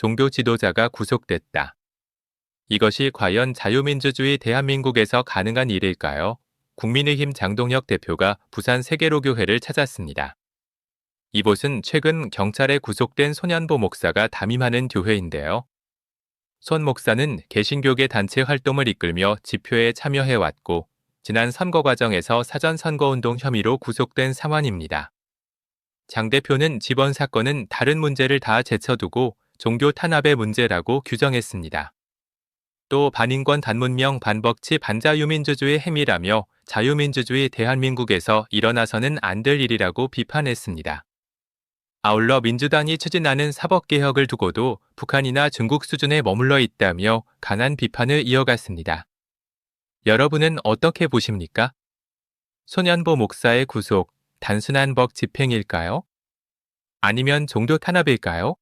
종교 지도자가 구속됐다. 이것이 과연 자유민주주의 대한민국에서 가능한 일일까요? 국민의힘 장동혁 대표가 부산 세계로교회를 찾았습니다. 이곳은 최근 경찰에 구속된 손현보 목사가 담임하는 교회인데요. 손 목사는 개신교계 단체 활동을 이끌며 집회에 참여해왔고 지난 선거 과정에서 사전 선거운동 혐의로 구속된 상황입니다. 장 대표는 지번 사건은 다른 문제를 다 제쳐두고 종교 탄압의 문제라고 규정했습니다. 또 반인권 단문명 반벅치 반자유민주주의 행위라며 자유민주주의 대한민국에서 일어나서는 안 될 일이라고 비판했습니다. 아울러 민주당이 추진하는 사법개혁을 두고도 북한이나 중국 수준에 머물러 있다며 강한 비판을 이어갔습니다. 여러분은 어떻게 보십니까? 소년보 목사의 구속, 단순한 법 집행일까요? 아니면 종교 탄압일까요?